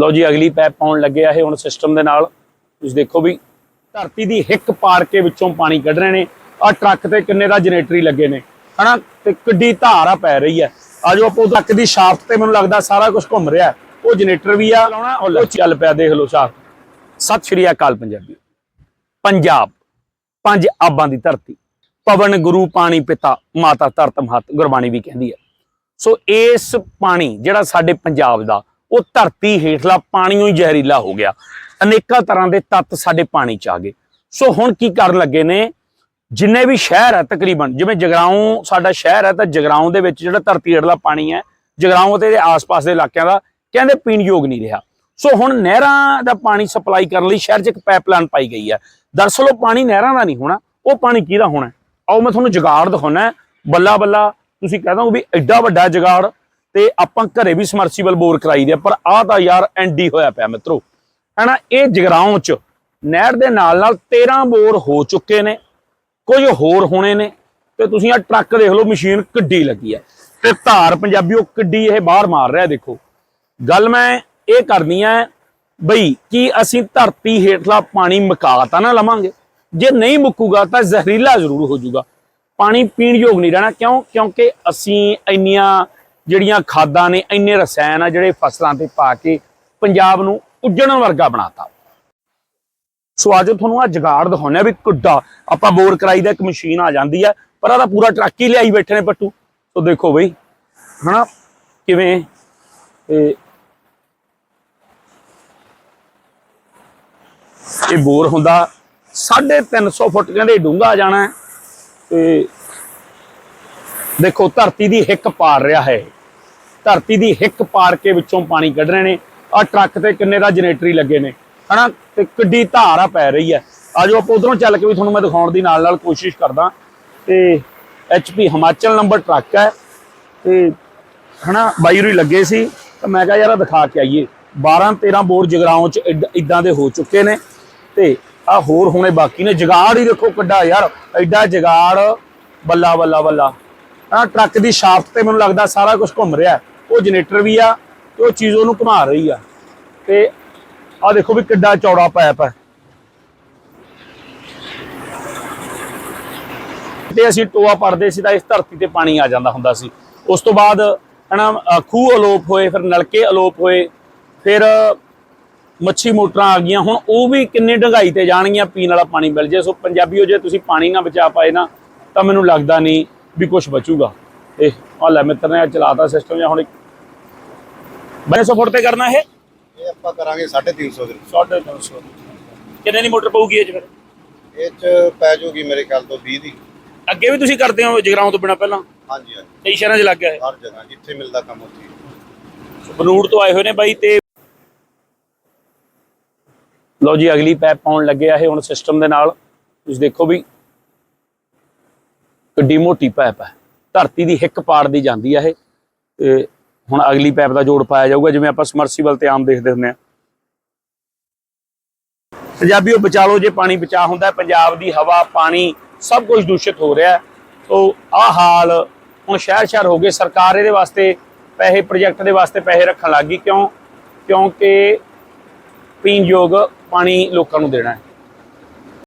ਲਓ ਜੀ ਅਗਲੀ ਪੈਪ ਪਾਉਣ ਲੱਗੇ ਆ ਇਹ ਹੁਣ ਸਿਸਟਮ ਦੇ ਨਾਲ। ਤੁਸੀਂ ਦੇਖੋ ਵੀ ਧਰਤੀ ਦੀ ਹਿੱਕ ਪਾੜ ਕੇ ਵਿੱਚੋਂ ਪਾਣੀ ਕੱਢ ਰਹੇ ਨੇ। ਆ ਟਰੱਕ ਤੇ ਕਿੰਨੇ ਦਾ ਜਨਰੇਟਰੀ ਲੱਗੇ ਨੇ। ਹਨਾ ਤੇ ਕਿੱਡੀ ਧਾਰ ਆ ਪੈ ਰਹੀ ਹੈ ਆ ਜੋ ਆਪਾਂ ਟਰੱਕ ਦੀ ਸ਼ਾਫਟ ਤੇ ਮੈਨੂੰ ਲੱਗਦਾ ਸਾਰਾ ਕੁਝ ਘੁੰਮ ਰਿਹਾ ਉਹ ਜਨਰੇਟਰ ਵੀ ਆ ਉਹ ਚੱਲ ਪਿਆ ਦੇਖ ਲਓ ਸ਼ਾਫਟ ਸਤਿ ਸ਼੍ਰੀ ਅਕਾਲ ਪੰਜਾਬੀ ਪੰਜਾਬ ਪੰਜ ਆਬਾਂ ਦੀ ਧਰਤੀ। ਪਵਨ ਗੁਰੂ ਪਾਣੀ ਪਿਤਾ ਮਾਤਾ ਧਰਤ ਮਹਤ ਗੁਰਬਾਣੀ ਵੀ ਕਹਿੰਦੀ ਹੈ। ਸੋ ਇਸ ਪਾਣੀ ਜਿਹੜਾ ਸਾਡੇ ਪੰਜਾਬ ਦਾ ਉਹ ਧਰਤੀ ਹੇਠਲਾ ਪਾਣੀਓ ਹੀ ਜ਼ਹਿਰੀਲਾ ਹੋ ਗਿਆ। ਅਨੇਕਾਂ ਤਰ੍ਹਾਂ ਦੇ ਤੱਤ ਸਾਡੇ ਪਾਣੀ ਚ ਆ ਗਏ। ਸੋ ਹੁਣ ਕੀ ਕਰਨ ਲੱਗੇ ਨੇ? ਜਿੰਨੇ ਵੀ ਸ਼ਹਿਰ ਹੈ ਤਕਰੀਬਨ, ਜਿਵੇਂ ਜਗਰਾਉਂ, ਸਾਡਾ ਸ਼ਹਿਰ ਹੈ ਤਾਂ ਜਗਰਾਉਂ ਦੇ ਵਿੱਚ ਜਿਹੜਾ ਧਰਤੀ ਹੇਠਲਾ ਪਾਣੀ ਹੈ, ਜਗਰਾਉਂ ਤੇ ਆਸ-ਪਾਸ ਦੇ ਇਲਾਕਿਆਂ ਦਾ ਕਹਿੰਦੇ ਪੀਣ ਯੋਗ ਨਹੀਂ ਰਿਹਾ। ਸੋ ਹੁਣ ਨਹਿਰਾਂ ਦਾ ਪਾਣੀ ਸਪਲਾਈ ਕਰਨ ਲਈ ਸ਼ਹਿਰ 'ਚ ਇੱਕ ਪਾਈਪਲਾਈਨ ਪਾਈ ਗਈ ਹੈ। ਦਰਅਸਲ ਉਹ ਪਾਣੀ ਨਹਿਰਾਂ ਦਾ ਨਹੀਂ ਹੋਣਾ, ਉਹ ਪਾਣੀ ਕਿਹਦਾ ਹੋਣਾ? ਆਓ ਮੈਂ ਤੁਹਾਨੂੰ ਜਗਾੜ ਦਿਖਾਉਣਾ। ਬੱਲਾ ਬੱਲਾ ਤੁਸੀਂ ਕਹਿ ਦੋ ਵੀ ਐਡਾ ਵੱਡਾ ਜਗਾੜ ਤੇ ਆਪਾਂ ਘਰੇ ਵੀ ਸਮਰਸੀਬਲ ਬੋਰ ਕਰਾਈ ਦੇ ਪਰ ਆਹ ਤਾਂ ਯਾਰ ਐਂਡੀ ਹੋਇਆ ਪਿਆ ਮਿੱਤਰੋ। ਹੈਨਾ, ਇਹ ਜਗਰਾਉਂ 'ਚ ਨਹਿਰ ਦੇ ਨਾਲ ਨਾਲ 13 ਬੋਰ ਹੋ ਚੁੱਕੇ ਨੇ, ਕੁਝ ਹੋਰ ਹੋਣੇ ਨੇ, ਤੇ ਤੁਸੀਂ ਆ ਟਰੱਕ ਦੇਖ ਲਓ, ਮਸ਼ੀਨ ਕਿੱਡੀ ਲੱਗੀ ਹੈ ਤੇ ਧਾਰ ਪੰਜਾਬੀਓ ਕਿੱਡੀ ਇਹ ਬਾਹਰ ਮਾਰ ਰਿਹਾ, ਦੇਖੋ। ਗੱਲ ਮੈਂ ਇਹ ਕਰਨੀ ਹੈ ਬਈ, ਕੀ ਅਸੀਂ ਧਰਤੀ ਹੇਠਲਾ ਪਾਣੀ ਮਕਾ ਤਾਂ ਨਾ ਲਵਾਂਗੇ। ਜੇ ਨਹੀਂ ਮੁੱਕੂਗਾ ਤਾਂ ਜ਼ਹਿਰੀਲਾ ਜ਼ਰੂਰ ਹੋ ਜਾਊਗਾ ਪਾਣੀ ਪੀਣ ਯੋਗ ਨਹੀਂ ਰਹਿਣਾ, ਕਿਉਂ? ਕਿਉਂਕਿ ਅਸੀਂ ਇੰਨੀਆਂ ਜਿਹੜੀਆਂ ਖਾਦਾਂ ਨੇ, ਇੰਨੇ ਰਸਾਇਣ ਆ ਜਿਹੜੇ ਫਸਲਾਂ ਤੇ ਪਾ ਕੇ ਪੰਜਾਬ ਨੂੰ ਉੱਜਣ ਵਰਗਾ ਬਣਾਤਾ। ਸੋ ਅੱਜ ਤੁਹਾਨੂੰ ਆ ਜਗਾੜ ਦਿਖਾਉਂਦੇ ਆ ਵੀ ਕਿੱਡਾ, ਆਪਾਂ ਬੋਰ ਕਰਾਈ ਦਾ ਇੱਕ ਮਸ਼ੀਨ ਆ ਜਾਂਦੀ ਆ, ਪਰ ਇਹਦਾ ਪੂਰਾ ਟਰੱਕ ਹੀ ਲਿਆਈ ਬੈਠੇ ਨੇ ਪੱਟੂ। ਸੋ ਦੇਖੋ ਬਈ, ਹਨਾ, ਕਿਵੇਂ? ਤੇ ਇਹ ਬੋਰ ਹੁੰਦਾ 350 ਫੁੱਟ ਕਹਿੰਦੇ ਡੂੰਘਾ ਜਾਣਾ ਤੇ ਦੇਖੋ, ਧਰਤੀ ਦੀ ਹਿੱਕ ਪਾੜ ਰਿਹਾ ਹੈ। ਧਰਤੀ ਦੀ ਹਿੱਕ ਪਾੜ ਕੇ ਵਿੱਚੋਂ ਪਾਣੀ ਕੱਢ ਰਹੇ ਨੇ। ਆ ਟਰੱਕ ਤੇ ਕਿੰਨੇ ਦਾ ਜਨਰੇਟਰੀ ਲੱਗੇ ਨੇ। ਹਨਾ, ਤੇ ਕਿੱਡੀ ਧਾਰ ਆ ਪੈ ਰਹੀ ਹੈ ਆਜੋ ਆਪਾਂ ਉਧਰੋਂ ਚੱਲ ਕੇ ਵੀ ਤੁਹਾਨੂੰ ਮੈਂ ਦਿਖਾਉਣ ਦੀ ਨਾਲ ਨਾਲ ਕੋਸ਼ਿਸ਼ ਕਰਦਾ। ਤੇ ਐਚਪੀ ਹਿਮਾਚਲ ਨੰਬਰ ਟਰੱਕ ਹੈ ਤੇ ਹਨਾ, ਬਾਈ ਹੋਰੀ ਲੱਗੇ ਸੀ। ਤਾਂ ਮੈਂ ਕਿਹਾ ਯਾਰ ਦਿਖਾ ਕੇ ਆਈਏ। 12 13 ਬੋਰ ਜਗਰਾਉਂ ਚ ਇਦਾਂ ਦੇ ਹੋ ਚੁੱਕੇ ਨੇ। ਤੇ ਆ ਹੋਰ ਹੋਣੇ ਬਾਕੀ ਨੇ। ਜਗਾੜ ਹੀ ਦੇਖੋ ਕਿੱਡਾ ਯਾਰ। ਐਡਾ ਜਗਾੜ। ਬੱਲਾ ਬੱਲਾ ਬੱਲਾ। ਆ ਟਰੱਕ ਦੀ ਸ਼ਾਫਟ ਤੇ ਮੈਨੂੰ ਲੱਗਦਾ ਸਾਰਾ ਕੁਝ ਘੁੰਮ ਰਿਹਾ। ਉਹ ਜਨਰੇਟਰ ਵੀ ਆ ਤੇ ਉਹ ਚੀਜ਼ ਉਹਨੂੰ ਘੁਮਾ ਰਹੀ ਆ। ਤੇ ਆ ਦੇਖੋ ਵੀ ਕਿੱਡਾ ਚੌੜਾ ਪਾਇਪ ਹੈ ਤੇ ਅਸੀਂ ਟੋਆ ਪੜਦੇ ਸੀ ਤਾਂ ਇਸ ਧਰਤੀ ਤੇ ਪਾਣੀ ਆ ਜਾਂਦਾ ਹੁੰਦਾ ਸੀ। ਉਸ ਤੋਂ ਬਾਅਦ ਹਨਾ ਅ, ਖੂਹ ਅਲੋਪ ਹੋਏ ਫਿਰ ਨਲਕੇ ਅਲੋਪ ਹੋਏ ਫਿਰ ਮੱਛੀ ਮੋਟਰਾਂ ਆ ਗਈਆਂ। ਹੁਣ ਉਹ ਵੀ ਕਿੰਨੇ ਡੰਗਾਈ ਤੇ ਜਾਣਗੀਆਂ ਪੀਣ ਵਾਲਾ ਪਾਣੀ ਮਿਲ ਜੇ। ਸੋ ਪੰਜਾਬੀਓ ਜੇ ਤੁਸੀਂ ਪਾਣੀ ਨਾ ਬਚਾ ਪਾਏ ਨਾ ਤਾਂ ਮੈਨੂੰ ਲੱਗਦਾ ਨਹੀਂ ਵੀ ਕੁਝ ਬਚੂਗਾ। ਇਹ ਆ ਲੈ ਮਿੱਤਰ ਨੇ ਚਲਾਤਾ ਸਿਸਟਮ ਜਾਂ ਹੁਣ ਬਣੇ ਸੌ ਫੁੱਟ ਤੇ ਕਰਨਾ ਇਹ? ਇਹ ਆਪਾਂ ਕਰਾਂਗੇ 350 ਦੇ। 350 ਕਿੰਨੇ ਦੀ ਮੋਟਰ ਪਊਗੀ ਇਹ ਚ ਫਿਰ? ਇਹ ਚ ਪੈ ਜਾਊਗੀ ਮੇਰੇ ਖਿਆਲ ਤੋਂ 20 ਦੀ। ਅੱਗੇ ਵੀ ਤੁਸੀਂ ਕਰਦੇ ਹੋ ਜਗਰਾਉਂ ਤੋਂ ਬਿਨਾ ਪਹਿਲਾਂ? ਹਾਂਜੀ ਹਾਂਜੀ। ਕਈ ਸ਼ਹਿਰਾਂ 'ਚ ਲੱਗ ਗਿਆ ਇਹ? ਹਰ ਜਗ੍ਹਾ ਜਿੱਥੇ ਮਿਲਦਾ ਕੰਮ ਉੱਥੇ ਹੀ। ਬਨੂੜ ਤੋਂ ਆਏ ਹੋਏ ਨੇ ਬਾਈ ਤੇ ਲਓ ਜੀ ਅਗਲੀ ਪੈਪ ਪਾਉਣ ਲੱਗੇ ਆ ਇਹ ਹੁਣ ਸਿਸਟਮ ਦੇ ਨਾਲ। ਤੁਸੀਂ ਦੇਖੋ ਵੀ ਕਿੱਡੀ ਮੋਟੀ ਪੈਪ ਹੈ ਧਰਤੀ ਦੀ ਹਿੱਕ ਪਾੜ ਦੀ ਜਾਂਦੀ ਆ ਇਹ। ਤੇ ਹੁਣ ਅਗਲੀ ਪੈਪ ਦਾ ਜੋੜ ਪਾਇਆ ਜਾਊਗਾ, ਜਿਵੇਂ ਆਪਾਂ ਸਮਰਸੀਬਲ ਤੇ ਆਮ ਦੇਖਦੇ ਹੁੰਦੇ ਆ ਪੰਜਾਬੀਓ ਬਚਾ ਲਓ ਜੇ ਪਾਣੀ ਬਚਾ ਹੁੰਦਾ ਪੰਜਾਬ ਦੀ ਹਵਾ, ਪਾਣੀ ਸਭ ਕੁਝ ਦੂਸ਼ਿਤ ਹੋ ਰਿਹਾ ਹੈ। ਸੋ ਆਹ ਹਾਲ ਹੁਣ ਸ਼ਹਿਰ ਸ਼ਹਿਰ ਹੋ ਗਏ। ਸਰਕਾਰ ਇਹਦੇ ਵਾਸਤੇ ਪੈਸੇ ਪ੍ਰੋਜੈਕਟ ਦੇ ਵਾਸਤੇ ਪੈਸੇ ਰੱਖਣ ਲੱਗ ਗਈ। ਕਿਉਂ? ਕਿਉਂਕਿ ਪੀਣ ਯੋਗ ਪਾਣੀ ਲੋਕਾਂ ਨੂੰ ਦੇਣਾ ਹੈ।